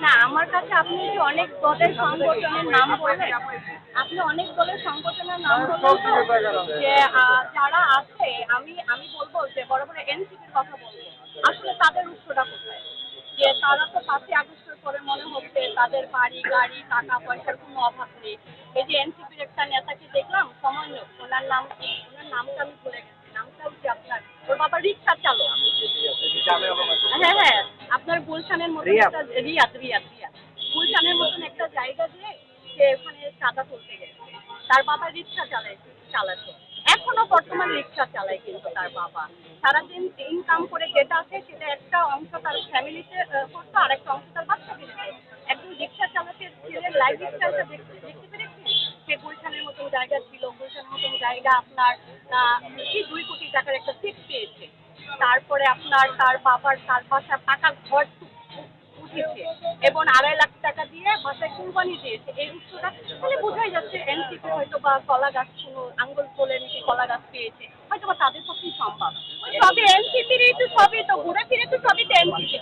না আমার কাছে আপনি যে অনেক দলের সংগঠনের নাম বললেন আপনি অনেক দলের সংগঠনের নাম বললেন যে যারা আছে আমি আমি বলব যে বড় বড় এনসিপির কথা বলব। আসলে তাদের উৎসটা কোথায়? যে তারা তো পাঁচই আগস্টের পরে মনে হচ্ছে তাদের বাড়ি গাড়ি টাকা পয়সার কোনো অভাব নেই। এই যে এনসিপির একটা নেতাকে দেখলাম সময় ওনার নাম কি? ওনার নামটা আমি ভুলে গেছি নামটা হচ্ছে আপনার ওর বাবা রিক্সা চালক। হ্যাঁ হ্যাঁ আপনার গুলশানের মতন রিয়াদ। একটা রিয়াদ রিয়াদ রিয়াদ। গুলশানের মতন একটা জায়গা দিয়ে সে ওখানে চাঁদা তুলতে গেছে। তার বাবা রিক্সা চালায় চালাতো। এখনও বর্তমান রিক্সা চালায় কিন্তু তার বাবা। সারাদিন ইনকাম করে যেটা আছে সেটা একটা অংশ তার ফ্যামিলিতে করতো আর একটা অংশ তার বাচ্চাকে দিত। একজন রিক্সা চালাতে ছেলের লাইফ স্টাইলটা দেখতে দেখতে পেরেছেন সে গুলশানের মতন জায়গা ছিল গুলশানের মতন জায়গা আপনার আহ, দুই কোটি টাকার একটা সিট পেয়েছে। তারপরে আপনার তার বাবার তার বাসা পাকা ঘর উঠেছে এবং আড়াই লাখ টাকা দিয়ে বাসায় কুরবানি দিয়েছে। এই উৎসটা তাহলে বোঝাই যাচ্ছে এনসিপি হয়তো বা কলা গাছ কোনো আঙ্গুল তোলে নাকি কলা গাছ পেয়েছে হয়তো বা তাদের পক্ষেই সম্ভব। ওই সবই এনসিপিরই তো সবই তো ঘুরে ফিরে তো সবই তো এনসিপি